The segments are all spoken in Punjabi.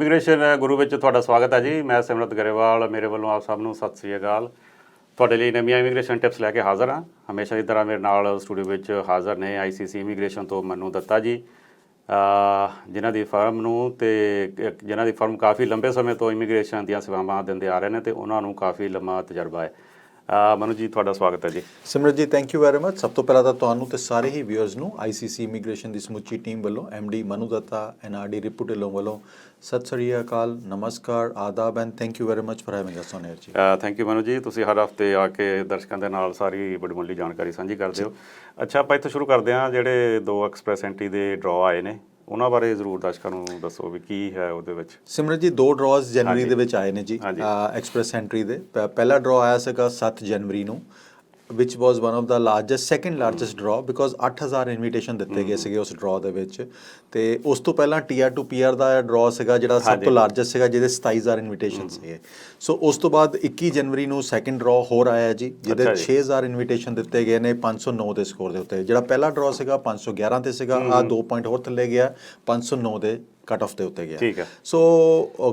ਇਮੀਗ੍ਰੇਸ਼ਨ ਗੁਰੂ ਵਿੱਚ ਤੁਹਾਡਾ ਸਵਾਗਤ ਹੈ ਜੀ। ਮੈਂ ਸਿਮਰਤ ਗਰੇਵਾਲ, ਮੇਰੇ ਵੱਲੋਂ ਆਪ ਸਭ ਨੂੰ ਸਤਿ ਸ੍ਰੀ ਅਕਾਲ। ਤੁਹਾਡੇ ਲਈ ਨਵੀਆਂ ਇਮੀਗ੍ਰੇਸ਼ਨ ਟਿਪਸ ਲੈ ਕੇ ਹਾਜ਼ਰ ਹਾਂ। ਹਮੇਸ਼ਾ ਦੀ ਤਰ੍ਹਾਂ ਮੇਰੇ ਨਾਲ ਸਟੂਡੀਓ ਵਿੱਚ ਹਾਜ਼ਰ ਨੇ ਆਈਸੀਸੀ ਇਮੀਗ੍ਰੇਸ਼ਨ ਤੋਂ ਮਨੂ ਦੱਤਾ ਜੀ। ਜਿਨ੍ਹਾਂ ਦੀ ਫਰਮ ਨੂੰ ਤੇ ਜਿਨ੍ਹਾਂ ਦੀ ਫਰਮ ਕਾਫੀ ਲੰਬੇ ਸਮੇਂ ਤੋਂ ਇਮੀਗ੍ਰੇਸ਼ਨ ਦੀਆਂ ਸੇਵਾਵਾਂ ਦਿੰਦੇ ਆ ਰਹੇ ਨੇ ਤੇ ਉਹਨਾਂ ਨੂੰ ਕਾਫੀ ਲੰਮਾ ਤਜਰਬਾ ਹੈ। ਅਹ ਮਨੂ ਜੀ ਤੁਹਾਡਾ ਸਵਾਗਤ ਹੈ ਜੀ। ਸਿਮਰਤ ਜੀ ਥੈਂਕ ਯੂ ਵੈਰੀ ਮਚ ਸਭ ਤੋਂ ਪਹਿਲਾਂ ਤਾਂ ਤੁਹਾਨੂੰ ਤੇ ਸਾਰੇ ਹੀ ਵਿਊਅਰਸ ਨੂੰ ਆਈਸੀਸੀ ਇਮੀਗ੍ਰੇਸ਼ਨ ਦੀ ਸਮੁੱਚੀ ਟੀਮ ਵੱਲੋਂ ਐਮਡੀ ਮਨੂ ਦੱਤਾ ਐਨਆਰਡੀ ਰਿਪੂ ਢਿੱਲੋਂ ਵੱਲੋਂ ਸਤਿ ਸ੍ਰੀ ਅਕਾਲ ਨਮਸਕਾਰ ਆਦਾਬ and thank you very much for having us on air ji thank you Manu ji ਤੁਸੀਂ ਹਰ ਹਫ਼ਤੇ ਆ ਕੇ ਦਰਸ਼ਕਾਂ ਦੇ ਨਾਲ ਸਾਰੀ ਬੜੀ ਮੁੱਲੀ ਜਾਣਕਾਰੀ ਸਾਂਝੀ ਕਰਦੇ ਹੋ। ਅੱਛਾ ਆਪਾਂ ਇੱਥੋਂ ਸ਼ੁਰੂ ਕਰਦੇ ਹਾਂ ਜਿਹੜੇ ਦੋ ਐਕਸਪ੍ਰੈਸ ਐਂਟਰੀ ਦੇ ਡਰਾਅ ਆਏ ਨੇ। ਉਹਨਾਂ ਬਾਰੇ ਜ਼ਰੂਰ ਦਰਸ਼ਕਾਂ ਨੂੰ ਦੱਸੋ ਵੀ ਕੀ ਹੈ ਉਹਦੇ ਵਿੱਚ ਸਿਮਰਤ ਜੀ ਦੋ ਡਰਾਜ਼ ਜਨਵਰੀ। ਦੇ ਵਿੱਚ ਆਏ ਨੇ ਜੀ। ਐਕਸਪ੍ਰੈਸ ਐਂਟਰੀ ਦੇ ਪਹਿਲਾ ਡਰਾ ਆਇਆ ਸੀਗਾ 7 ਜਨਵਰੀ ਨੂੰ which was one of the largest second largest draw because 8000 invitation ਦਿੱਤੇ ਗਏ ਸੀਗੇ ਉਸ ਡਰਾ ਦੇ ਵਿੱਚ। ਤੇ ਉਸ ਤੋਂ ਪਹਿਲਾਂ ਟੀਆਰ ਟੂ ਪੀਆਰ ਦਾ ਡਰਾ ਸੀਗਾ ਜਿਹੜਾ ਸਭ। ਤੋਂ ਲਾਰਜੈਸਟ ਸੀਗਾ ਜਿਹਦੇ 27000 ਇਨਵੀਟੇਸ਼ਨ ਸੀਗੇ। ਸੋ ਉਸ ਤੋਂ ਬਾਅਦ 21 ਜਨਵਰੀ ਨੂੰ ਸੈਕੰਡ ਡਰਾ ਹੋਰ ਆਇਆ ਜੀ ਜਿਹਦੇ ਅੱਛਾ ਜੀ। 6000 ਇਨਵੀਟੇਸ਼ਨ ਦਿੱਤੇ ਗਏ ਨੇ 509 ਦੇ ਸਕੋਰ ਦੇ ਉੱਤੇ। ਜਿਹੜਾ ਪਹਿਲਾ ਡਰਾ ਸੀਗਾ 511 ਤੇ ਸੀਗਾ ਆ 2 ਪੁਆਇੰਟ ਹੋਰ ਥੱਲੇ ਗਿਆ 509 ਦੇ ਕੱਟ ਆਫ ਦੇ ਉੱਤੇ ਗਿਆ। ਠੀਕ ਹੈ। ਸੋ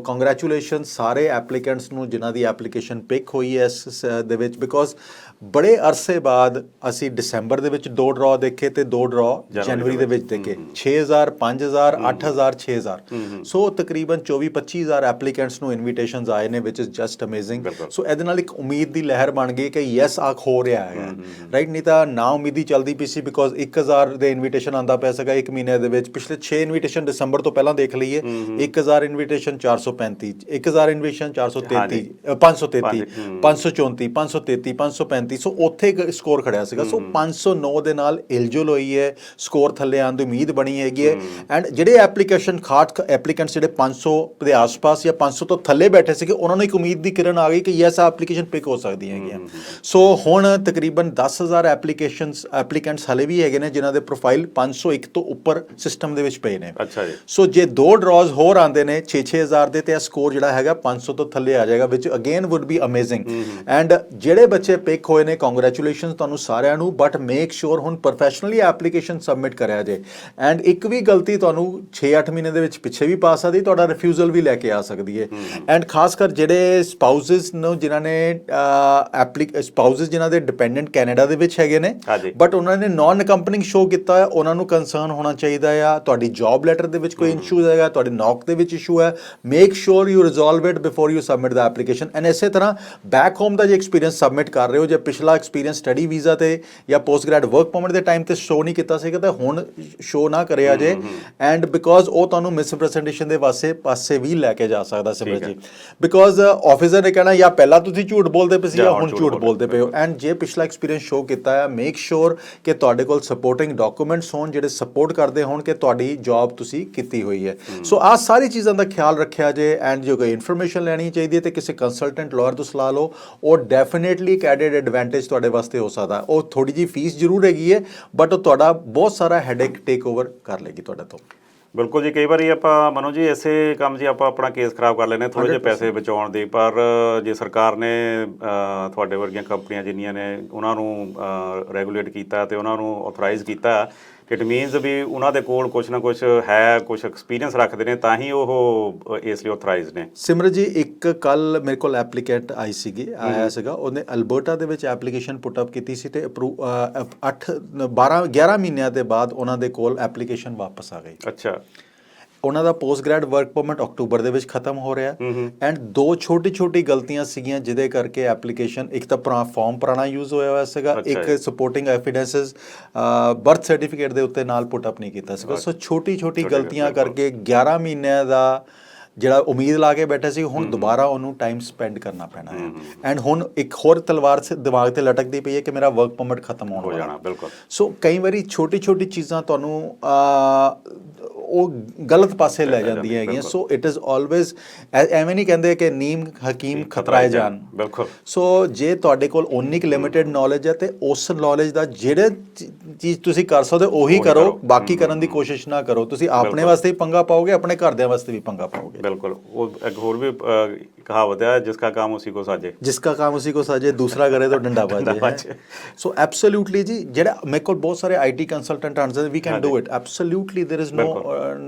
ਕੰਗ੍ਰੈਚੁਲੇਸ਼ਨ ਸਾਰੇ ਐਪਲੀਕੈਂਟਸ ਨੂੰ ਜਿਨ੍ਹਾਂ ਦੀ ਐਪਲੀਕੇਸ਼ਨ ਪਿਕ ਹੋਈ ਹੈ ਇਸ ਦੇ ਵਿੱਚ ਬਿਕੋਜ਼ ਬੜੇ ਅਰਸੇ ਬਾਅਦ ਅਸੀਂ ਦਸੰਬਰ ਦੇ ਵਿੱਚ ਦੋ ਡਰਾ ਦੇਖੇ ਤੇ ਦੋ ਡਰਾ ਜਨਵਰੀ ਦੇ ਵਿੱਚ। ਦੇਖੇ। 6000 5000 8000 6000 ਸੋ ਤਕਰੀਬਨ 24 25000 ਐਪਲੀਕੈਂਟਸ ਨੂੰ ਇਨਵੀਟੇਸ਼ਨਸ ਆਏ ਨੇ ਵਿਚ ਇਜ਼ ਜਸਟ ਅਮੇਜ਼ਿੰਗ। ਸੋ ਇਹਦੇ ਨਾਲ ਇੱਕ ਉਮੀਦ ਦੀ ਲਹਿਰ ਬਣ ਗਈ ਕਿ ਯੈਸ ਆ ਹੋ ਰਿਹਾ ਹੈ। ਰਾਈਟ ਨਹੀਂ ਤਾਂ ਨਾ ਉਮੀਦੀ ਚੱਲਦੀ ਪਈ ਸੀ ਬਿਕੋਜ਼ 1000 ਦੇ ਇਨਵੀਟੇਸ਼ਨ ਆਂਦਾ ਪਿਆ ਸੀਗਾ ਇੱਕ ਮਹੀਨੇ ਦੇ ਵਿੱਚ। ਪਿਛਲੇ 6 ਇਨਵੀਟੇਸ਼ਨ ਦਸੰਬਰ ਤੋਂ ਪਹਿਲਾਂ ਦੇਖ ਲਈਏ। 1000 ਇਨਵੀਟੇਸ਼ਨ 435 1000 ਇਨਵੀਟੇਸ਼ਨ 433 ਹਾਂਜੀ। ਅ, 533 ਹਮ। 534 533 535 ਸੋ ਉੱਥੇ ਇੱਕ ਸਕੋਰ ਖੜਿਆ ਸੀਗਾ। ਸੋ 509 ਦੇ ਨਾਲ ਇਲਜੁਲ ਹੋਈ ਹੈ ਸਕੋਰ ਥੱਲੇ ਆਉਣ ਦੀ ਉਮੀਦ ਬਣੀ ਹੈਗੀ ਹੈ। ਐਂਡ ਜਿਹੜੇ ਐਪਲੀਕੇਸ਼ਨ ਖਾਟ ਐਪਲੀਕੈਂਟਸ ਜਿਹੜੇ 500 ਦੇ ਆਸ-ਪਾਸ ਜਾਂ 500 ਤੋਂ ਥੱਲੇ ਬੈਠੇ ਸੀਗੇ ਉਹਨਾਂ ਨੂੰ ਇੱਕ ਉਮੀਦ ਦੀ ਕਿਰਨ ਆ ਗਈ ਕਿ ਯੈਸ ਐਪਲੀਕੇਸ਼ਨ ਪਿਕ ਹੋ ਸਕਦੀ ਹੈਗੀਆਂ ਸੋ ਹੁਣ ਤਕਰੀਬਨ 10000 ਐਪਲੀਕੇਸ਼ਨਸ ਐਪਲੀਕੈਂਟਸ ਹਲੇ ਵੀ ਹੈਗੇ ਨੇ ਜਿਨ੍ਹਾਂ ਦੇ ਪ੍ਰੋਫਾਈਲ 501 ਤੋਂ ਉੱਪਰ ਸਿਸਟਮ ਦੇ ਵਿੱਚ ਪਏ ਨੇ। ਅੱਛਾ ਜੀ। ਸੋ ਜੇ ਦੋ ਡਰਾਜ਼ ਹੋਰ ਆਉਂਦੇ ਨੇ 6-6000 ਦੇ ਤੇ ਇਹ ਸਕੋਰ ਜਿਹੜਾ ਹੈਗਾ 500 ਤੋਂ ਥੱਲੇ ਆ ਜਾਏਗਾ which again would be amazing and ਜਿਹੜੇ ਬੱਚੇ ਪਿਕ ਹੋਏ ਨੇ ਕੰਗ੍ਰੈਚੁਲੇਸ਼ਨਸ ਤੁਹਾਨੂੰ ਸਾਰਿਆਂ ਨੂੰ ਬਟ ਮੇਕ ਸ਼ੋਰ ਹੁਣ ਪ੍ਰੋਫੈਸ਼ਨਲੀ ਐਪਲੀਕੇਸ਼ਨ ਸਬਮਿਟ ਕਰਿਆ ਜੇ। ਐਂਡ ਇੱਕ ਵੀ ਗਲਤੀ ਤੁਹਾਨੂੰ 6-8 ਮਹੀਨੇ ਦੇ ਵਿੱਚ ਪਿੱਛੇ ਵੀ ਪਾ ਸਕਦੀ ਤੁਹਾਡਾ ਰਿਫਿਊਜ਼ਲ ਵੀ ਲੈ ਕੇ ਆ ਸਕਦੀ ਹੈ। ਐਂਡ ਖਾਸ ਕਰ ਜਿਹੜੇ ਸਪਾਊਸਸ ਨੂੰ ਜਿਨ੍ਹਾਂ ਨੇ ਐਪਲੀ ਸਪਾਊਸਸ ਜਿਨ੍ਹਾਂ ਦੇ ਡਿਪੈਂਡੈਂਟ ਕੈਨੇਡਾ ਦੇ ਵਿੱਚ ਹੈਗੇ ਨੇ। ਬਟ ਉਹਨਾਂ ਨੇ ਨਾਨ ਕੰਪਨਿੰਗ ਸ਼ੋ ਕੀਤਾ ਹੈ ਉਹਨਾਂ ਨੂੰ ਕੰਸਰਨ ਹੋਣਾ ਚਾਹੀਦਾ ਆ। ਤੁਹਾਡੀ ਜੌਬ ਲੈਟਰ ਦੇ ਵਿੱਚ ਕੋਈ ਇਸ਼ੂ ਹੈਗਾ ਤੁਹਾਡੇ ਨੌਕ ਦੇ ਵਿੱਚ ਇਸ਼ੂ ਹੈ। Make sure you resolve it before you submit the application and ਇਸੇ ਤਰ੍ਹਾਂ ਬੈਕ ਹੋਮ ਦਾ ਜੇ ਐਕਸਪੀਰੀਅੰਸ ਸਬਮਿਟ ਕਰ ਰਹੇ ਹੋ ਜੇ ਪਿਛਲਾ ਐਕਸਪੀਰੀਅੰਸ ਸਟੱਡੀ ਵੀਜ਼ਾ ਤੇ ਜਾਂ ਪੋਸਟ ਗ੍ਰੈਡ ਵਰਕ ਪਰਮਿਟ ਦੇ ਟਾਈਮ ਤੇ ਸ਼ੋ ਨਹੀਂ ਕੀਤਾ ਸੀਗਾ ਤਾਂ ਹੁਣ ਸ਼ੋ ਨਾ ਕਰਿਆ ਜੇ। ਐਂਡ ਬਿਕੋਜ਼ ਉਹ ਤੁਹਾਨੂੰ ਮਿਸਪ੍ਰੈਜ਼ੈਂਟੇਸ਼ਨ ਦੇ ਵਾਸਤੇ ਪਾਸੇ ਵੀ ਲੈ ਕੇ ਜਾ ਸਕਦਾ ਸਿਮਰਤ ਜੀ। ਬਿਕੋਜ਼ ਆਫੀਸਰ ਨੇ ਕਹਿਣਾ ਜਾਂ ਪਹਿਲਾਂ ਤੁਸੀਂ ਝੂਠ ਬੋਲਦੇ ਪਏ ਸੀ ਜਾਂ ਹੁਣ ਝੂਠ ਬੋਲਦੇ ਪਏ ਹੋ। ਐਂਡ ਜੇ ਪਿਛਲਾ ਐਕਸਪੀਰੀਅੰਸ ਸ਼ੋ ਕੀਤਾ ਹੈ ਮੇਕ ਸ਼ੋਰ ਕਿ ਤੁਹਾਡੇ ਕੋਲ ਸਪੋਰਟਿੰਗ ਡਾਕੂਮੈਂਟਸ ਹੋਣ ਜਿਹੜੇ ਸਪੋਰਟ ਕਰਦੇ ਹੋਣ ਕਿ ਤੁਹਾਡੀ ਜੌਬ ਤੁਸੀਂ ਕੀਤੀ ਹੋਈ ਹੈ। ਸੋ ਆਹ ਸਾਰੀ ਚੀਜ਼ਾਂ ਦਾ ਖਿਆਲ ਰੱਖਿਆ ਜੇ ਐਂਡ ਜੋ ਕੋਈ ਇਨਫੋਰਮੇਸ਼ਨ ਲੈਣੀ ਚਾਹੀਦੀ ਹੈ ਤੇ ਕਿਸੇ ਕੰਸਲਟੈਂਟ ਲਾਇਰ ਤੋਂ ਸਲਾਹ ਲਓ ਉਹ ਡੈਫੀਨੇਟਲੀ ਐਡਡ ਐਡਵਾਂਟੇਜ ਤੁਹਾਡੇ ਵਾਸਤੇ ਹੋ ਸਕਦਾ। ਉਹ ਥੋੜੀ ਜੀ ਫੀਸ ਜ਼ਰੂਰ ਹੈਗੀ ਹੈ ਬਟ ਉਹ ਤੁਹਾਡਾ ਬਹੁਤ ਸਾਰਾ ਹੈਡੇਕ ਟੇਕ ਓਵਰ ਕਰ ਲੇਗੀ ਤੁਹਾਡੇ ਤੋਂ ਬਿਲਕੁਲ ਜੀ ਕਈ ਵਾਰੀ ਆਪਾਂ ਮਨੋ ਜੀ ਇਸੇ ਕੰਮ ਹੀ ਆਪਾਂ ਆਪਣਾ ਕੇਸ ਖਰਾਬ ਕਰ ਲੈਨੇ ਥੋੜੇ ਜਿਹੇ ਪੈਸੇ ਬਚਾਉਣ ਦੀ ਪਰ ਜੇ ਸਰਕਾਰ ਨੇ ਤੁਹਾਡੇ ਵਰਗੀਆਂ ਕੰਪਨੀਆਂ ਜਿੰਨੀਆਂ ਨੇ ਉਹਨਾਂ ਨੂੰ ਰੈਗੂਲੇਟ ਕੀਤਾ ਤੇ ਉਹਨਾਂ ਨੂੰ ਆਥੋਰਾਈਜ਼ ਕੀਤਾ ਇਟ ਮੀਨਸ ਵੀ ਉਹਨਾਂ ਦੇ ਕੋਲ ਕੁਝ ਨਾ ਕੁਝ ਹੈ ਕੁਝ ਐਕਸਪੀਰੀਅੰਸ ਰੱਖਦੇ ਨੇ ਤਾਂ ਹੀ ਉਹ ਇਸ ਲਈ ਆਥੋਰਾਈਜ਼ ਨੇ। ਸਿਮਰਤ ਜੀ ਇੱਕ ਕੱਲ ਮੇਰੇ ਕੋਲ ਐਪਲੀਕੈਂਟ ਆਈ ਸੀਗੀ ਆਇਆ ਸੀਗਾ। ਉਹਨੇ ਅਲਬਰਟਾ ਦੇ ਵਿੱਚ ਐਪਲੀਕੇਸ਼ਨ ਪੁੱਟ ਅਪ ਕੀਤੀ ਸੀ ਤੇ 8 12 11 ਮਹੀਨਿਆਂ ਦੇ ਬਾਅਦ ਉਹਨਾਂ ਦੇ ਕੋਲ ਐਪਲੀਕੇਸ਼ਨ ਵਾਪਸ ਆ ਗਈ। ਅੱਛਾ। ਉਹਨਾਂ ਦਾ ਪੋਸਟ ਗ੍ਰੈਡ ਵਰਕ ਪਰਮਿਟ ਅਕਤੂਬਰ ਦੇ ਵਿੱਚ ਖਤਮ ਹੋ ਰਿਹਾ ਐਂਡ ਦੋ ਛੋਟੀ ਛੋਟੀ ਗਲਤੀਆਂ ਸੀਗੀਆਂ ਜਿਹਦੇ ਕਰਕੇ ਐਪਲੀਕੇਸ਼ਨ ਇੱਕ ਤਾਂ ਪੁਰਾਣਾ ਫਾਰਮ ਪੁਰਾਣਾ ਯੂਜ਼ ਹੋਇਆ ਹੋਇਆ ਸੀਗਾ ਇੱਕ। ਸਪੋਰਟਿੰਗ ਐਵੀਡੈਂਸਸ ਬਰਥ ਸਰਟੀਫਿਕੇਟ ਦੇ ਉੱਤੇ ਨਾਲ ਪੁੱਟ ਅਪ ਨਹੀਂ ਕੀਤਾ ਸੀਗਾ ਸੋ ਛੋਟੀ ਛੋਟੀ ਛੋਟੀ ਗਲਤੀਆਂ। ਕਰਕੇ 11 ਮਹੀਨਿਆਂ ਦਾ ਜਿਹੜਾ ਉਮੀਦ ਲਾ ਕੇ ਬੈਠੇ ਸੀ ਹੁਣ ਦੁਬਾਰਾ ਉਹਨੂੰ ਟਾਈਮ ਸਪੈਂਡ ਕਰਨਾ ਪੈਣਾ ਹੈ। ਐਂਡ ਹੁਣ ਇੱਕ ਹੋਰ ਤਲਵਾਰ ਸੇ ਦਿਮਾਗ ਤੇ ਲਟਕਦੀ ਪਈ ਹੈ ਕਿ ਮੇਰਾ ਵਰਕ ਪਰਮਿਟ ਖਤਮ ਹੋਣ ਹੋ ਵਾਲਾ। ਜਾਣਾ ਬਿਲਕੁਲ। ਸੋ ਕਈ ਵਾਰੀ ਛੋਟੀ ਛੋਟੀ ਚੀਜ਼ਾਂ ਤੁਹਾਨੂੰ ਉਹ ਗਲਤ ਪਾਸੇ ਲੈ ਜਾਂਦੀਆਂ ਹੈਗੀਆਂ। ਸੋ ਇਟ ਇਜ਼ ਆਲਵੇਜ਼ ਐਵੇਂ ਨਹੀਂ ਕਹਿੰਦੇ ਕਿ ਨੀਮ ਹਕੀਮ ਖਤਰਾਏ ਜਾਨ ਬਿਲਕੁਲ। ਸੋ ਜੇ ਤੁਹਾਡੇ ਕੋਲ ਓਨੀ ਕੁ ਲਿਮਿਟਿਡ ਨੌਲੇਜ ਹੈ ਤੇ ਉਸ ਨੌਲੇਜ ਦਾ ਜਿਹੜੇ ਚੀਜ਼ ਤੁਸੀਂ ਕਰ ਸਕਦੇ ਉਹੀ ਕਰੋ। ਬਾਕੀ ਕਰਨ ਦੀ ਕੋਸ਼ਿਸ਼ ਨਾ ਕਰੋ। ਤੁਸੀਂ ਆਪਣੇ। ਵਾਸਤੇ ਹੀ ਪੰਗਾ ਪਾਓਗੇ ਆਪਣੇ ਘਰਦਿਆਂ ਵਾਸਤੇ ਵੀ ਪੰਗਾ ਪਾਓਗੇ। ਬਿਲਕੁਲ ਉਹ ਇੱਕ ਹੋਰ ਵੀ ਅ, ਕਹਾਵਤ ਹੈ ਜਿਸ ਦਾ ਕੰਮ ਉਸੇ ਕੋ ਸਾਜੇ जिसका काम उसी को साजे दूसरा करे तो डंडा डंडा बाजे बाजे। सो एब्सोल्युटली जी ਜਿਹੜਾ ਮੇਰੇ ਕੋਲ ਬਹੁਤ ਸਾਰੇ IT consultant answer we can ਹਾਂਜੀ। Do it absolutely there is no ਬਿਲਕੁਲ।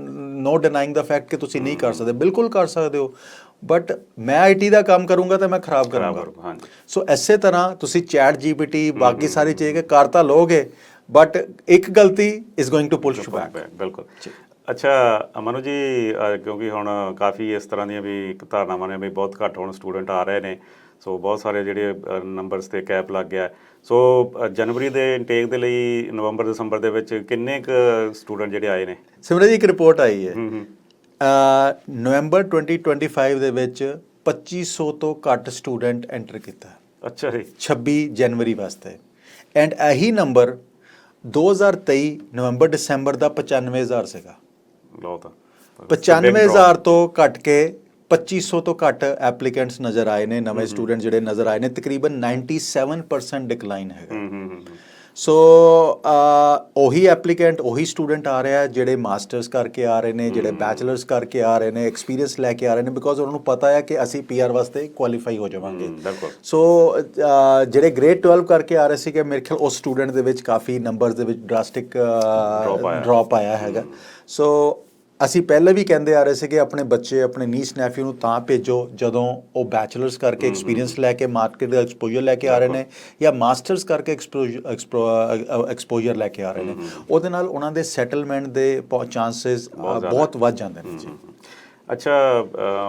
ਨੋ ਡਿਨਾਈਂਗ ਦਾ ਫੈਕਟ ਕਿ ਤੁਸੀਂ ਨਹੀਂ ਕਰ ਸਕਦੇ ਬਿਲਕੁਲ ਕਰ ਸਕਦੇ ਹੋ ਬਟ ਮੈਂ ਆਈਟੀ ਦਾ ਕੰਮ ਕਰੂੰਗਾ ਤਾਂ ਮੈਂ ਖਰਾਬ ਖਰਾਬ ਕਰਾਂਗਾ ਕਰੋ, ਹਾਂਜੀ ਸੋ ਐਸੇ ਤਰ੍ਹਾਂ ਤੁਸੀਂ ਚੈਟ ਜੀਪੀਟੀ ਬਾਕੀ ਸਾਰੀ ਚੀਜ਼ਾਂ ਕਰ ਤਾਂ ਲੋਗੇ ਬਟ ਇੱਕ ਗਲਤੀ is going to push you back ਬਿਲਕੁਲ, ਬਿਲਕੁਲ ਅੱਛਾ ਅਮਨੂ ਜੀ ਕਿਉਂਕਿ ਹੁਣ ਕਾਫੀ ਇਸ ਤਰ੍ਹਾਂ ਦੀਆਂ ਵੀ ਇੱਕ ਧਾਰਨਾਵਾਂ ਨੇ ਵੀ ਬਹੁਤ ਘੱਟ ਹੁਣ ਸਟੂਡੈਂਟ ਆ ਰਹੇ ਨੇ ਸੋ ਬਹੁਤ ਸਾਰੇ ਜਿਹੜੇ ਨੰਬਰਸ ਤੇ ਕੈਪ ਲੱਗ ਗਿਆ। ਸੋ ਅ, ਜਨਵਰੀ ਦੇ ਇਨਟੇਕ ਦੇ ਲਈ ਨਵੰਬਰ ਦਸੰਬਰ ਦੇ ਵਿੱਚ ਕਿੰਨੇ ਕੁ ਸਟੂਡੈਂਟ ਜਿਹੜੇ ਆਏ ਨੇ? ਸਿਮਰਨ ਜੀ ਇੱਕ ਰਿਪੋਰਟ ਆਈ ਹੈ। ਹੂੰ ਹੂੰ। ਅ, ਨਵੰਬਰ 2025 ਦੇ ਵਿੱਚ 2500 ਤੋਂ ਘੱਟ ਸਟੂਡੈਂਟ ਐਂਟਰ ਕੀਤਾ। ਅੱਛਾ ਜੀ। 26 ਜਨਵਰੀ ਵਾਸਤੇ। ਐਂਡ ਇਹੀ ਨੰਬਰ 2023 ਨਵੰਬਰ ਦਸੰਬਰ ਦਾ 95000 ਸੀਗਾ। ਲਓ ਤਾਂ 95000 ਤੋਂ ਘਟ ਕੇ 2500 ਤੋਂ ਘੱਟ ਐਪਲੀਕੈਂਟਸ ਨਜ਼ਰ ਆਏ ਨੇ ਨਵੇਂ ਸਟੂਡੈਂਟ ਜਿਹੜੇ ਨਜ਼ਰ ਆਏ ਨੇ ਤਕਰੀਬਨ 97% ਡਿਕਲਾਈਨ ਹੈਗਾ। ਹੂੰ ਹੂੰ ਹੂੰ। ਸੋ ਅ, ਉਹੀ ਐਪਲੀਕੈਂਟ ਉਹੀ ਸਟੂਡੈਂਟ ਆ ਰਿਹਾ ਜਿਹੜੇ ਮਾਸਟਰਸ ਕਰਕੇ ਆ ਰਹੇ ਨੇ ਜਿਹੜੇ ਬੈਚਲਰਸ ਕਰਕੇ ਆ ਰਹੇ ਨੇ ਐਕਸਪੀਰੀਅੰਸ ਲੈ ਕੇ ਆ ਰਹੇ ਨੇ ਬਿਕੋਜ਼ ਉਹਨਾਂ ਨੂੰ ਪਤਾ ਹੈ ਕਿ ਅਸੀਂ ਪੀਆਰ ਵਾਸਤੇ ਕੁਆਲੀਫਾਈ ਹੋ ਜਾਵਾਂਗੇ। ਸੋ ਜਿਹੜੇ ਗ੍ਰੇਡ 12 ਕਰਕੇ ਆ ਰਹੇ ਸੀਗੇ ਮੇਰੇ ਖਿਆਲ ਉਸ ਸਟੂਡੈਂਟ ਦੇ ਵਿੱਚ ਕਾਫੀ ਨੰਬਰਸ ਦੇ ਵਿੱਚ ਡਰਾਸਟਿਕ। ਡ੍ਰੌਪ ਆਇਆ। ਹੈਗਾ। ਸੋ ਅਸੀਂ ਪਹਿਲੇ ਵੀ ਕਹਿੰਦੇ ਆ ਰਹੇ ਸੀਗੇ ਆਪਣੇ ਬੱਚੇ ਆਪਣੇ ਨੀਸ ਨੈਫਿਊ ਨੂੰ ਤਾਂ ਭੇਜੋ ਜਦੋਂ ਉਹ ਬੈਚਲਰਸ ਕਰਕੇ ਐਕਸਪੀਰੀਅੰਸ ਲੈ ਕੇ ਮਾਰਕੀਟ ਦਾ ਐਕਸਪੋਜ਼ਰ ਲੈ ਕੇ ਆ ਰਹੇ ਨੇ ਜਾਂ ਮਾਸਟਰਸ ਕਰਕੇ ਐਕਸਪੋਜ਼ਰ ਲੈ ਕੇ ਆ ਰਹੇ ਨੇ। ਉਹਦੇ ਨਾਲ ਉਹਨਾਂ ਦੇ ਸੈਟਲਮੈਂਟ ਦੇ ਚਾਂਸਸ ਬਹੁਤ ਵੱਧ ਜਾਂਦੇ ਨੇ। ਜੀ ਅੱਛਾ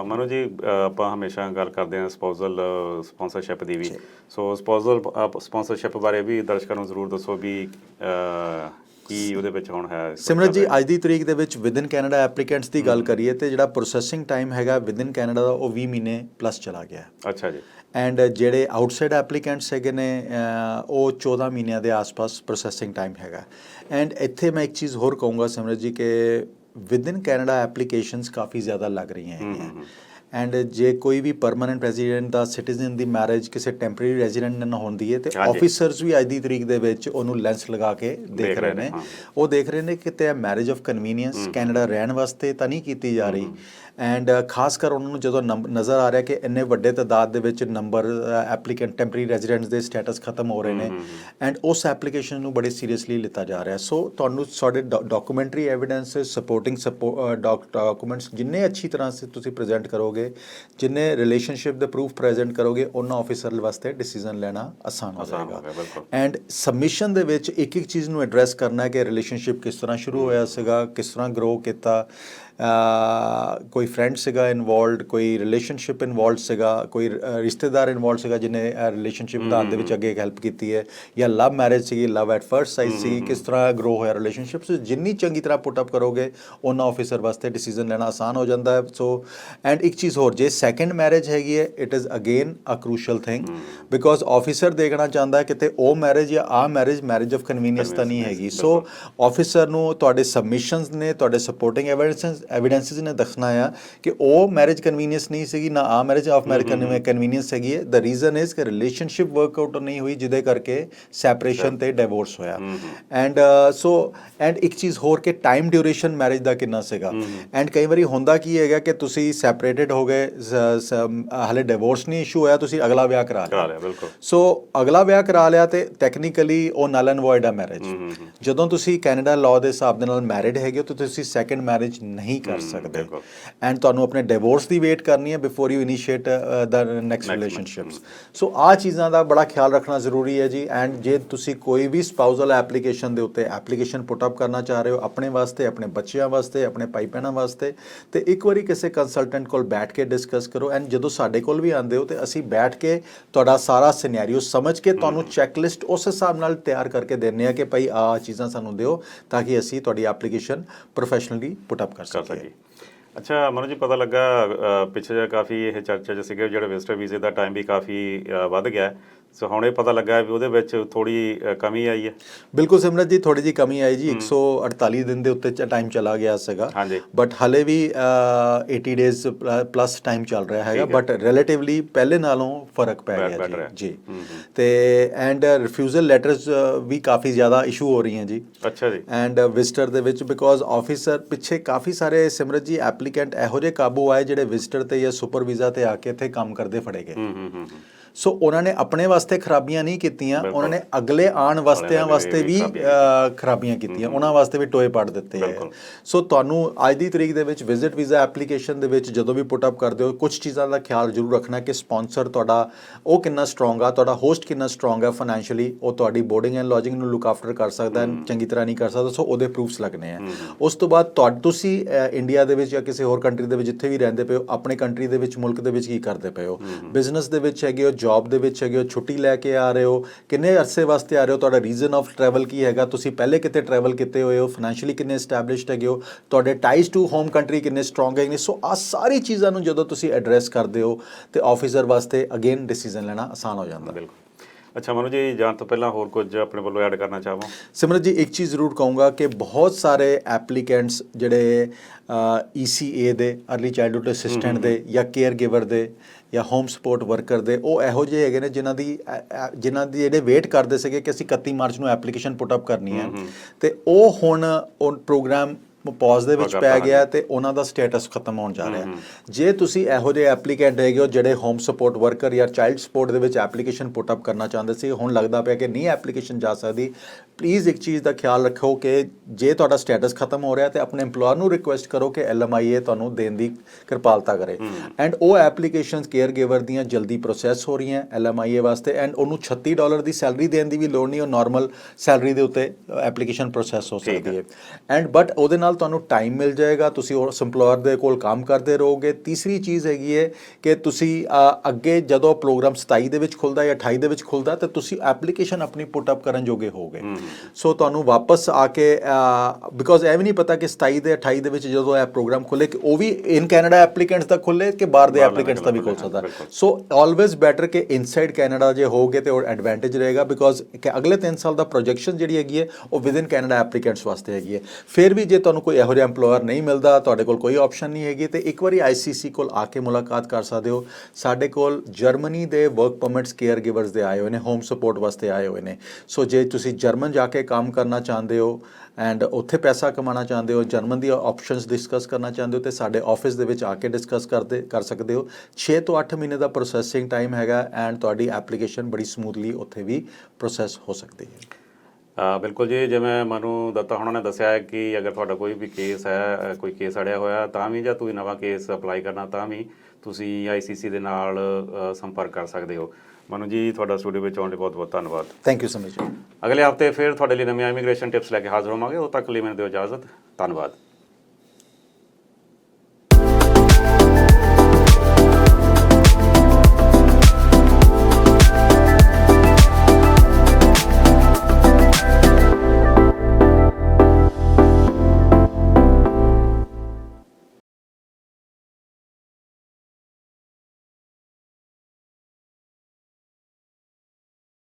ਮਨੂ ਜੀ ਆਪਾਂ ਹਮੇਸ਼ਾ ਗੱਲ ਕਰਦੇ ਹਾਂ ਸਪੋਜ਼ਲ ਸਪਾਂਸਰਸ਼ਿਪ ਦੀ ਵੀ। ਸੋ ਸਪੋਜ਼ਲ ਸਪਾਂਸਰਸ਼ਿਪ ਬਾਰੇ ਵੀ ਦਰਸ਼ਕਾਂ ਨੂੰ ਜ਼ਰੂਰ ਦੱਸੋ ਵੀ ਕੀ ਉਹਦੇ ਵਿੱਚ ਹੁਣ ਹੈ ਸਿਮਰਤ ਜੀ ਅੱਜ ਦੀ ਤਰੀਕ ਦੇ ਵਿੱਚ ਵਿਦਨ ਕੈਨੇਡਾ ਐਪਲੀਕੈਂਟਸ ਦੀ ਗੱਲ ਕਰੀਏ ਤੇ ਜਿਹੜਾ ਪ੍ਰੋਸੈਸਿੰਗ ਟਾਈਮ ਹੈਗਾ ਵਿਦਨ ਕੈਨੇਡਾ ਦਾ ਉਹ 20 ਮਹੀਨੇ ਪਲੱਸ ਚਲਾ ਗਿਆ ਅੱਛਾ ਜੀ। ਐਂਡ ਜਿਹੜੇ ਆਊਟਸਾਈਡ ਐਪਲੀਕੈਂਟਸ ਹੈਗੇ ਨੇ ਉਹ 14 ਮਹੀਨਿਆਂ ਦੇ ਆਸ-ਪਾਸ ਪ੍ਰੋਸੈਸਿੰਗ ਟਾਈਮ ਹੈਗਾ ਐਂਡ ਇੱਥੇ ਮੈਂ ਇੱਕ ਚੀਜ਼ ਹੋਰ ਕਹੂੰਗਾ ਸਿਮਰਤ ਜੀ ਕਿ ਵਿਦਨ ਕੈਨੇਡਾ ਐਪਲੀਕੇਸ਼ਨਸ ਕਾਫੀ ਜ਼ਿਆਦਾ ਲੱਗ ਰਹੀਆਂ ਹੈਗੀਆਂ। ਐਂਡ ਜੇ ਕੋਈ ਵੀ ਪਰਮਨੈਂਟ ਰੈਜ਼ੀਡੈਂਟ ਦਾ ਸਿਟੀਜ਼ਨ ਦੀ ਮੈਰਿਜ ਕਿਸੇ ਟੈਂਪਰੇਰੀ ਰੈਜ਼ੀਡੈਂਟ ਨਾਲ ਹੁੰਦੀ ਹੈ ਤੇ। ਆਫੀਸਰਸ ਵੀ ਅੱਜ ਦੀ ਤਰੀਕ ਦੇ ਵਿੱਚ ਉਹਨੂੰ ਲੈਂਸ ਲਗਾ ਕੇ ਦੇਖ ਰਹੇ ਨੇ। ਉਹ ਦੇਖ ਰਹੇ ਨੇ ਕਿ ਤੇ ਮੈਰਿਜ ਆਫ ਕਨਵੀਨੀਅੰਸ ਕੈਨੇਡਾ ਰਹਿਣ ਵਾਸਤੇ ਤਾਂ ਨਹੀਂ ਕੀਤੀ ਜਾ ਰਹੀ ਐਂਡ ਖਾਸ ਕਰ ਉਹਨਾਂ ਨੂੰ ਜਦੋਂ ਨਜ਼ਰ ਆ ਰਿਹਾ ਕਿ ਇੰਨੇ ਵੱਡੇ ਤਾਦਾਦ ਦੇ ਵਿੱਚ ਨੰਬਰ ਐਪਲੀਕੈਂਟ ਟੈਂਪਰੇਰੀ ਰੈਜ਼ੀਡੈਂਟਸ ਦੇ ਸਟੇਟਸ ਖਤਮ ਹੋ ਰਹੇ ਨੇ ਐਂਡ ਉਸ ਐਪਲੀਕੇਸ਼ਨ ਨੂੰ ਬੜੇ ਸੀਰੀਅਸਲੀ ਲਿੱਤਾ ਜਾ ਰਿਹਾ। ਸੋ ਤੁਹਾਨੂੰ ਸਾਡੇ ਡਾਕੂਮੈਂਟਰੀ ਐਵੀਡੈਂਸ ਸਪੋਰਟਿੰਗ ਡਾਕੂਮੈਂਟਸ ਜਿੰਨੇ ਅੱਛੀ ਤਰ੍ਹਾਂ ਸੇ ਤੁਸੀਂ ਪ੍ਰੈਜ਼ੈਂਟ ਕਰੋਗੇ ਜਿੰਨੇ ਰਿਲੇਸ਼ਨਸ਼ਿਪ ਦੇ ਪ੍ਰੂਫ ਪ੍ਰੈਜ਼ੈਂਟ ਕਰੋਗੇ ਉਹਨਾਂ ਆਫੀਸਰ ਵਾਸਤੇ ਡਿਸੀਜਨ ਲੈਣਾ ਆਸਾਨ ਹੋ ਜਾਏਗਾ। ਐਂਡ ਸਬਮਿਸ਼ਨ ਦੇ ਵਿੱਚ ਇੱਕ ਇੱਕ ਚੀਜ਼ ਨੂੰ ਐਡਰੈਸ ਕਰਨਾ ਹੈ ਕਿ ਰਿਲੇਸ਼ਨਸ਼ਿਪ ਕਿਸ ਤਰ੍ਹਾਂ ਸ਼ੁਰੂ ਹੋਇਆ ਸੀਗਾ ਕਿਸ ਤਰ੍ਹਾਂ ਗਰੋ ਕੀਤਾ ਕੋਈ ਫਰੈਂਡ ਸੀਗਾ ਇਨਵੋਲਡ ਕੋਈ ਰਿਲੇਸ਼ਨਸ਼ਿਪ ਇਨਵੋਲਡ ਸੀਗਾ ਕੋਈ ਰਿਸ਼ਤੇਦਾਰ ਇਨਵੋਲਡ ਸੀਗਾ ਜਿਹਨੇ ਰਿਲੇਸ਼ਨਸ਼ਿਪ ਦਾ ਦੇ ਵਿੱਚ ਅੱਗੇ ਹੈਲਪ ਕੀਤੀ ਹੈ ਜਾਂ ਲਵ ਮੈਰਿਜ ਸੀਗੀ ਲਵ ਐਟ ਫਰਸਟ ਸਾਈਟ ਸੀ ਕਿਸ ਤਰ੍ਹਾਂ ਗਰੋ ਹੋਇਆ ਰਿਲੇਸ਼ਨਸ਼ਿਪ ਸੋ ਜਿੰਨੀ ਚੰਗੀ ਤਰ੍ਹਾਂ ਪੁੱਟ ਅਪ ਕਰੋਗੇ ਉਹਨਾਂ ਆਫੀਸਰ ਵਾਸਤੇ ਡਿਸੀਜਨ ਲੈਣਾ ਆਸਾਨ ਹੋ ਜਾਂਦਾ ਹੈ ਸੋ ਐਂਡ ਇੱਕ ਚੀਜ਼ ਹੋਰ ਜੇ ਸੈਕੰਡ ਮੈਰਿਜ ਹੈਗੀ ਹੈ it is again a crucial thing because officer ਦੇਖਣਾ ਚਾਹੁੰਦਾ ਹੈ ਕਿਤੇ ਉਹ ਮੈਰਿਜ ਜਾਂ ਆ ਮੈਰਿਜ ਮੈਰਿਜ ਆਫ ਕਨਵੀਨੀਅੰਸ ਤਾਂ ਨਹੀਂ ਹੈਗੀ ਸੋ ਆਫੀਸਰ ਨੂੰ ਤੁਹਾਡੇ ਸਬਮਿਸ਼ਨਸ ਨੇ ਤੁਹਾਡੇ ਸਪੋਰਟਿੰਗ ਐਵੀਡੈਂਸਸ ਐਵੀਡੈਂਸਸ ਨੇ ਦੱਸਣਾ ਆ ਕਿ ਉਹ ਮੈਰਿਜ ਕਨਵੀਨੀਅੰਸ ਨਹੀਂ ਸੀਗੀ ਨਾ ਆ ਮੈਰਿਜ ਆਫ ਮੈਰਿਜ ਕਨਵੀਨੀਅੰਸ ਹੈਗੀ ਹੈ। ਦ ਰੀਜ਼ਨ ਇਜ਼ ਕਿ ਰਿਲੇਸ਼ਨਸ਼ਿਪ ਵਰਕਆਊਟ ਨਹੀਂ ਹੋਈ ਜਿਹਦੇ ਕਰਕੇ ਸੈਪਰੇਸ਼ਨ ਤੇ ਡਿਵੋਰਸ ਹੋਇਆ। ਐਂਡ ਸੋ ਐਂਡ ਇੱਕ ਚੀਜ਼ ਹੋਰ ਕਿ ਟਾਈਮ ਡਿਊਰੇਸ਼ਨ ਮੈਰਿਜ ਦਾ ਕਿੰਨਾ ਸੀਗਾ। ਐਂਡ ਕਈ ਵਾਰੀ ਹੁੰਦਾ ਕੀ ਹੈਗਾ ਕਿ ਤੁਸੀਂ ਸੈਪਰੇਟਡ ਹੋ ਗਏ ਹਾਲੇ ਡਿਵੋਰਸ ਨਹੀਂ ਇਸ਼ੂ ਹੋਇਆ ਤੁਸੀਂ ਅਗਲਾ ਵਿਆਹ ਕਰਾ ਲਿਆ। ਬਿਲਕੁਲ। ਸੋ ਅਗਲਾ ਵਿਆਹ ਕਰਾ ਲਿਆ ਤੇ ਟੈਕਨੀਕਲੀ ਉਹ ਨਲ ਐਂਡ ਵੋਇਡ ਆ ਮੈਰਿਜ ਜਦੋਂ ਤੁਸੀਂ ਕੈਨੇਡਾ ਲਾਅ ਦੇ ਹਿਸਾਬ ਦੇ ਨਾਲ ਮੈਰਿਡ ਹੈਗੇ ਹੋ ਤਾਂ ਤੁਸੀਂ ਸੈਕੰਡ ਮੈਰਿਜ ਨਹੀਂ ਕਰ ਸਕਦੇ। ਐਂਡ ਤੁਹਾਨੂੰ ਆਪਣੇ ਡਿਵੋਰਸ ਦੀ ਵੇਟ ਕਰਨੀ ਹੈ before you initiate the next relationships so ਆ ਚੀਜ਼ਾਂ ਦਾ ਬੜਾ ਖਿਆਲ ਰੱਖਣਾ ਜ਼ਰੂਰੀ ਹੈ ਜੀ। ਐਂਡ ਜੇ ਤੁਸੀਂ ਕੋਈ ਵੀ ਸਪਾਊਸਲ ਐਪਲੀਕੇਸ਼ਨ ਦੇ ਉੱਤੇ ਐਪਲੀਕੇਸ਼ਨ ਪੁੱਟ ਅਪ ਕਰਨਾ ਚਾਹ ਰਹੇ ਹੋ ਆਪਣੇ ਵਾਸਤੇ ਆਪਣੇ ਬੱਚਿਆਂ ਵਾਸਤੇ ਆਪਣੇ ਭਾਈ ਭੈਣਾਂ ਵਾਸਤੇ ਤੇ ਇੱਕ ਵਾਰੀ ਕਿਸੇ ਕੰਸਲਟੈਂਟ ਕੋਲ ਬੈਠ ਕੇ ਡਿਸਕਸ ਕਰੋ। ਐਂਡ ਜਦੋਂ ਸਾਡੇ ਕੋਲ ਵੀ ਆਉਂਦੇ ਹੋ ਤੇ ਅਸੀਂ ਬੈਠ ਕੇ ਤੁਹਾਡਾ ਸਾਰਾ ਸਿਨੈਰੀਓ ਸਮਝ ਕੇ ਤੁਹਾਨੂੰ ਚੈੱਕਲਿਸਟ ਉਸ ਹਿਸਾਬ ਨਾਲ ਤਿਆਰ ਕਰਕੇ ਦਿੰਨੇ ਆ ਕਿ ਭਾਈ ਆ ਚੀਜ਼ਾਂ ਸਾਨੂੰ ਦਿਓ ਤਾਂ ਕਿ ਅਸੀਂ ਤੁਹਾਡੀ ਐਪਲੀਕੇਸ਼ਨ ਪ੍ਰੋਫੈਸ਼ਨਲੀ ਪੁੱਟ ਅਪ ਕਰ ਸਕੀਏ। ਸਕੀ ਅੱਛਾ, ਮਨੋਜ ਜੀ, ਪਤਾ ਲੱਗਾ ਪਿੱਛੇ ਜਿਹਾ ਕਾਫੀ ਇਹ ਚਰਚਾ 'ਚ ਸੀਗੇ, ਜਿਹੜਾ ਵਿਜ਼ਟਰ ਵੀਜ਼ੇ ਦਾ ਟਾਈਮ ਵੀ ਕਾਫੀ ਵੱਧ ਗਿਆ ਸੋ ਹੁਣ ਇਹ ਪਤਾ ਲੱਗਾ ਵੀ ਉਹਦੇ ਵਿੱਚ ਥੋੜੀ ਕਮੀ ਆਈ ਹੈ। ਬਿਲਕੁਲ ਸਿਮਰਤ ਜੀ ਥੋੜੀ ਜੀ ਕਮੀ ਆਈ ਜੀ। 148 ਦਿਨ ਦੇ ਉੱਤੇ ਟਾਈਮ ਚਲਾ ਗਿਆ ਸੀਗਾ। ਬਟ ਹਲੇ ਵੀ ਅਹ, 80 ਡੇਜ਼ ਪਲੱਸ ਟਾਈਮ ਚੱਲ ਰਿਹਾ ਹੈਗਾ। ਬਟ ਰਿਲੇਟਿਵਲੀ ਪਹਿਲੇ ਨਾਲੋਂ ਫ਼ਰਕ ਪੈ ਗਿਆ। ਜੀ। ਜੀ। ਤੇ ਐਂਡ ਰਿਫਿਊਜ਼ਲ ਲੈਟਰਸ ਵੀ ਕਾਫੀ ਜ਼ਿਆਦਾ ਇਸ਼ੂ ਹੋ ਰਹੀਆਂ ਜੀ। ਅੱਛਾ ਜੀ। ਐਂਡ ਵਿਜ਼ਟਰ ਦੇ ਵਿੱਚ ਬਿਕੋਜ਼ ਆਫੀਸਰ ਪਿੱਛੇ ਕਾਫੀ ਸਾਰੇ ਸਿਮਰਤ ਜੀ ਐਪਲੀਕੈਂਟ ਇਹੋ ਜਿਹੇ ਕਾਬੂ ਆਏ ਜਿਹੜੇ ਵਿਜ਼ਟਰ ਤੇ ਜਾਂ ਸੁਪਰ ਵੀਜ਼ਾ ਤੇ ਆ ਕੇ ਇੱਥੇ ਕੰਮ ਕਰਦੇ ਫੜੇ ਗਏ। ਹੂੰ ਹੂੰ ਹੂੰ। ਸੋ ਉਹਨਾਂ ਨੇ ਆਪਣੇ ਵਾਸਤੇ ਖਰਾਬੀਆਂ ਨਹੀਂ ਕੀਤੀਆਂ। ਉਹਨਾਂ ਨੇ ਅਗਲੇ ਆਉਣ ਵਾਸਤਿਆਂ ਵਾਸਤੇ ਵੀ ਖਰਾਬੀਆਂ ਕੀਤੀਆਂ। ਉਹਨਾਂ ਵਾਸਤੇ ਵੀ ਟੋਏ ਪੜ ਦਿੱਤੇ ਹੈ। ਸੋ ਤੁਹਾਨੂੰ ਅੱਜ ਦੀ ਤਰੀਕ ਦੇ ਵਿੱਚ ਵਿਜ਼ਿਟ ਵੀਜ਼ਾ ਐਪਲੀਕੇਸ਼ਨ ਦੇ ਵਿੱਚ ਜਦੋਂ ਵੀ ਪੁੱਟ ਅਪ ਕਰਦੇ ਹੋ ਕੁਝ ਚੀਜ਼ਾਂ ਦਾ ਖਿਆਲ ਜ਼ਰੂਰ ਰੱਖਣਾ ਕਿ ਸਪਾਂਸਰ ਤੁਹਾਡਾ ਉਹ ਕਿੰਨਾ ਸਟਰੋਂਗ ਆ ਤੁਹਾਡਾ ਹੋਸਟ ਕਿੰਨਾ ਸਟਰੋਂਗ ਆ ਫਾਈਨੈਂਸ਼ੀਅਲੀ ਉਹ ਤੁਹਾਡੀ ਬੋਰਡਿੰਗ ਐਂਡ ਲੌਜਿੰਗ ਨੂੰ ਲੁੱਕ ਆਫਟਰ ਕਰ ਸਕਦਾ ਹੈ ਚੰਗੀ ਤਰ੍ਹਾਂ ਨਹੀਂ ਕਰ ਸਕਦਾ ਸੋ ਉਹਦੇ ਪ੍ਰੂਫਸ ਲੱਗਣੇ ਆ। ਉਸ ਤੋਂ ਬਾਅਦ ਤੁਹਾ ਤੁਸੀਂ ਇੰਡੀਆ ਦੇ ਵਿੱਚ ਜਾਂ ਕਿਸੇ ਹੋਰ ਕੰਟਰੀ ਦੇ ਵਿੱਚ ਜਿੱਥੇ ਵੀ ਰਹਿੰਦੇ ਪਏ ਹੋ ਆਪਣੇ ਕੰਟਰੀ ਦੇ ਵਿੱਚ ਮੁਲਕ ਦੇ ਵਿੱਚ ਕੀ ਕਰਦੇ ਪਏ ਹੋ? ਬਿਜ਼ਨਸ ਦੇ ਵਿੱਚ ਹੈਗੇ ਹੋ ਜੌਬ ਦੇ ਵਿੱਚ ਹੈਗੇ ਹੋ, ਛੁੱਟੀ ਲੈ ਕੇ ਆ ਰਹੇ ਹੋ, ਕਿੰਨੇ ਅਰਸੇ ਵਾਸਤੇ ਆ ਰਹੇ ਹੋ? ਤੁਹਾਡਾ ਰੀਜ਼ਨ ਆਫ ਟਰੈਵਲ ਕੀ ਹੈਗਾ? ਤੁਸੀਂ ਪਹਿਲੇ ਕਿਤੇ ਟਰੈਵਲ ਕੀਤੇ ਹੋਏ ਹੋ? ਫਾਈਨੈਂਸ਼ੀਅਲੀ ਕਿੰਨੇ ਐਸਟੈਬਲਿਸ਼ਡ ਹੈਗੇ ਹੋ? ਤੁਹਾਡੇ ਟਾਈਜ਼ ਟੂ ਹੋਮ ਕੰਟਰੀ ਕਿੰਨੇ ਸਟਰੋਂਗ ਹੈਗੇ ਨੇ? ਸੋ ਆ ਸਾਰੀ ਚੀਜ਼ਾਂ ਨੂੰ ਜਦੋਂ ਤੁਸੀਂ ਐਡਰੈਸ ਕਰਦੇ ਹੋ, ਤੇ ਆਫੀਸਰ ਵਾਸਤੇ ਅਗੇਨ ਡਿਸੀਜਨ ਲੈਣਾ ਆਸਾਨ ਹੋ ਜਾਂਦਾ। ਬਿਲਕੁਲ। ਅੱਛਾ ਮਨੂ ਜੀ ਜਾਣ ਤੋਂ ਪਹਿਲਾਂ ਹੋਰ ਕੁਝ ਆਪਣੇ ਵੱਲੋਂ ਐਡ ਕਰਨਾ ਚਾਹੋ ਸਿਮਰਤ ਜੀ ਇੱਕ ਚੀਜ਼ ਜ਼ਰੂਰ ਕਹੂੰਗਾ ਕਿ ਬਹੁਤ ਸਾਰੇ ਐਪਲੀਕੈਂਟਸ ਜਿਹੜੇ ECA ਦੇ ਅਰਲੀ ਚਾਈਲਡਹੂਡ ਅਸਿਸਟੈਂਟ ਦੇ ਜਾਂ ਕੇਅਰ ਗਿਵਰ ਦੇ ਜਾਂ ਹੋਮ ਸਪੋਰਟ ਵਰਕਰ ਦੇ ਉਹ ਇਹੋ ਜਿਹੇ ਹੈਗੇ ਨੇ ਜਿਨ੍ਹਾਂ ਦੀ ਜਿਨ੍ਹਾਂ ਦੀ ਜਿਹੜੇ ਵੇਟ ਕਰਦੇ ਸੀਗੇ ਕਿ ਅਸੀਂ 31 ਮਾਰਚ ਨੂੰ ਐਪਲੀਕੇਸ਼ਨ ਪੁੱਟ ਅਪ ਕਰਨੀ ਹੈ। ਤੇ ਉਹ ਹੁਣ ਉਹ ਪ੍ਰੋਗਰਾਮ ਪੌਜ਼ ਦੇ ਵਿੱਚ ਪੈ ਗਿਆ ਤੇ ਉਹਨਾਂ ਦਾ ਸਟੇਟਸ ਖਤਮ ਹੋਣ ਜਾ ਰਿਹਾ। ਜੇ ਤੁਸੀਂ ਇਹੋ ਜਿਹੇ ਐਪਲੀਕੈਂਟ ਹੈਗੇ ਹੋ ਜਿਹੜੇ ਹੋਮ ਸਪੋਰਟ ਵਰਕਰ ਜਾਂ ਚਾਈਲਡ ਸਪੋਰਟ ਦੇ ਵਿੱਚ ਐਪਲੀਕੇਸ਼ਨ ਪੁੱਟ ਅਪ ਕਰਨਾ ਚਾਹੁੰਦੇ ਸੀ ਹੁਣ ਲੱਗਦਾ ਪਿਆ ਕਿ ਨਹੀਂ ਐਪਲੀਕੇਸ਼ਨ ਜਾ ਸਕਦੀ ਪਲੀਜ਼ ਇੱਕ ਚੀਜ਼ ਦਾ ਖਿਆਲ ਰੱਖੋ ਕਿ ਜੇ ਤੁਹਾਡਾ ਸਟੇਟਸ ਖਤਮ ਹੋ ਰਿਹਾ ਤੇ ਆਪਣੇ EMPLOYER ਨੂੰ ਰਿਕੁਐਸਟ ਕਰੋ ਕਿ LMIA ਤੁਹਾਨੂੰ ਦੇਣ ਦੀ ਕਿਰਪਾਲਤਾ ਕਰੇ। ਐਂਡ ਉਹ ਐਪਲੀਕੇਸ਼ਨਸ ਕੇਅਰ ਗਿਵਰ ਦੀਆਂ ਜਲਦੀ ਪ੍ਰੋਸੈਸ ਹੋ ਰਹੀਆਂ LMIA ਵਾਸਤੇ ਐਂਡ ਉਹਨੂੰ 36 ਡਾਲਰ ਦੀ ਸੈਲਰੀ ਦੇਣ ਦੀ ਵੀ ਲੋੜ ਨਹੀਂ ਉਹ ਨਾਰਮਲ ਸੈਲਰੀ ਦੇ ਉੱਤੇ ਐਪਲੀਕੇਸ਼ਨ ਪ੍ਰੋਸੈਸ ਹੋ ਸਕਦੀ ਹੈ। ਐਂਡ ਬਟ ਉਹਦੇ ਨਾਲ ਤੁਹਾਨੂੰ ਟਾਈਮ ਮਿਲ ਜਾਏਗਾ ਤੁਸੀਂ ਉਸ EMPLOYER ਦੇ ਕੋਲ ਕੰਮ ਕਰਦੇ ਰਹੋਗੇ। ਤੀਸਰੀ ਚੀਜ਼ ਹੈਗੀ ਹੈ ਕਿ ਤੁਸੀਂ ਅੱਗੇ ਜਦੋਂ ਪ੍ਰੋਗਰਾਮ 27 ਦੇ ਵਿੱਚ ਖੁੱਲਦਾ ਜਾਂ 28 ਦੇ ਵਿੱਚ ਖੁੱਲਦਾ ਤੇ ਤੁਸੀਂ ਐਪਲੀਕੇਸ਼ਨ ਆਪਣੀ ਪੁੱਟ ਅਪ ਕਰਨ ਜੋਗੇ ਹੋਗੇ ਸੋ ਤੁਹਾਨੂੰ ਵਾਪਸ ਆ ਕੇ ਬਿਕੋਜ਼ ਇਹ ਵੀ ਨਹੀਂ ਪਤਾ ਕਿ 27 ਦੇ 28 ਦੇ ਵਿੱਚ ਜਦੋਂ ਇਹ ਪ੍ਰੋਗਰਾਮ ਖੁੱਲੇ ਕਿ ਉਹ ਵੀ ਇਨ ਕੈਨੇਡਾ ਐਪਲੀਕੈਂਟਸ ਦਾ ਖੁੱਲੇ ਕਿ ਬਾਹਰ ਦੇ ਐਪਲੀਕੈਂਟਸ ਦਾ ਵੀ ਖੁੱਲ ਸਕਦਾ। ਸੋ ਆਲਵੇਜ਼ ਬੈਟਰ ਕਿ ਇਨਸਾਈਡ ਕੈਨੇਡਾ ਜੇ ਹੋਗੇ ਤੇ ਉਹ ਐਡਵਾਂਟੇਜ ਰਹੇਗਾ ਬਿਕੋਜ਼ ਕਿ ਅਗਲੇ 3 ਸਾਲ ਦਾ ਪ੍ਰੋਜੈਕਸ਼ਨ ਜਿਹੜੀ ਹੈਗੀ ਹੈ ਉਹ ਵਿਦ ਇਨ ਕੈਨੇਡਾ ਐਪਲੀਕੈਂਟਸ ਵਾਸਤੇ ਹੈਗੀ ਹੈ ਫਿਰ ਵੀ ਜੇ ਤੁਹਾਨੂੰ ਕੋਈ ਇਹੋ ਜਿਹਾ EMPLOYER ਨਹੀਂ ਮਿਲਦਾ, ਤੁਹਾਡੇ ਕੋਲ ਕੋਈ ਆਪਸ਼ਨ ਨਹੀਂ ਹੈਗੀ ਤੇ ਇੱਕ ਵਾਰੀ ICC ਕੋਲ ਆ ਕੇ ਮੁਲਾਕਾਤ ਕਰ ਸਕਦੇ ਹੋ। ਸਾਡੇ ਕੋਲ ਜਰਮਨੀ ਦੇ ਵਰਕ ਪਰਮਿਟਸ ਕੇਅਰ ਗਿਵਰਸ ਦੇ ਆਏ ਹੋਏ ਨੇ ਹੋਮ ਸਪੋਰਟ ਵਾਸਤੇ ਆਏ ਹੋਏ ਨੇ। ਸੋ ਜੇ ਤੁਸੀਂ ਜਰਮਨ ਜਾ ਕੇ ਕੰਮ ਕਰਨਾ ਚਾਹੁੰਦੇ ਹੋ ਐਂਡ ਉੱਥੇ ਪੈਸਾ ਕਮਾਉਣਾ ਚਾਹੁੰਦੇ ਹੋ, ਜਰਮਨ ਦੀ ਆਪਸ਼ਨਸ ਡਿਸਕਸ ਕਰਨਾ ਚਾਹੁੰਦੇ ਹੋ ਤੇ ਸਾਡੇ ਆਫਿਸ ਦੇ ਵਿੱਚ ਆ ਕੇ ਡਿਸਕਸ ਕਰਦੇ, ਕਰ ਸਕਦੇ ਹੋ। 6 ਤੋਂ 8 ਮਹੀਨੇ ਦਾ ਪ੍ਰੋਸੈਸਿੰਗ ਟਾਈਮ ਹੈਗਾ ਐਂਡ ਤੁਹਾਡੀ ਐਪਲੀਕੇਸ਼ਨ ਬੜੀ ਸਮੂਥਲੀ ਉੱਥੇ ਵੀ ਪ੍ਰੋਸੈਸ ਹੋ ਸਕਦੀ ਹੈ। ਬਿਲਕੁਲ ਜੀ ਜਿਵੇਂ ਮਨੂ ਦੱਤਾ ਹੁਣਾਂ ਨੇ ਦੱਸਿਆ ਹੈ ਕਿ ਅਗਰ ਤੁਹਾਡਾ ਕੋਈ ਵੀ ਕੇਸ ਹੈ ਕੋਈ ਕੇਸ ਅੜਿਆ ਹੋਇਆ ਤਾਂ ਵੀ ਜਾਂ ਤੁਸੀਂ ਨਵਾਂ ਕੇਸ ਅਪਲਾਈ ਕਰਨਾ ਤਾਂ ਵੀ ਤੁਸੀਂ ਆਈਸੀਸੀ ਦੇ ਨਾਲ ਸੰਪਰਕ ਕਰ ਸਕਦੇ ਹੋ। ਮਨੂ ਜੀ ਤੁਹਾਡਾ ਸਟੂਡੀਓ ਵਿੱਚ ਆਉਣ ਲਈ ਬਹੁਤ ਬਹੁਤ ਧੰਨਵਾਦ। Thank you so much. ਅਗਲੇ ਹਫ਼ਤੇ ਫਿਰ ਤੁਹਾਡੇ ਲਈ ਨਵੀਆਂ ਇਮੀਗ੍ਰੇਸ਼ਨ ਟਿਪਸ ਲੈ ਕੇ ਹਾਜ਼ਰ ਹੋਵਾਂਗੇ ਉਦੋਂ ਤੱਕ ਲਈ ਮੈਨੂੰ ਦਿਓ ਇਜਾਜ਼ਤ। ਧੰਨਵਾਦ।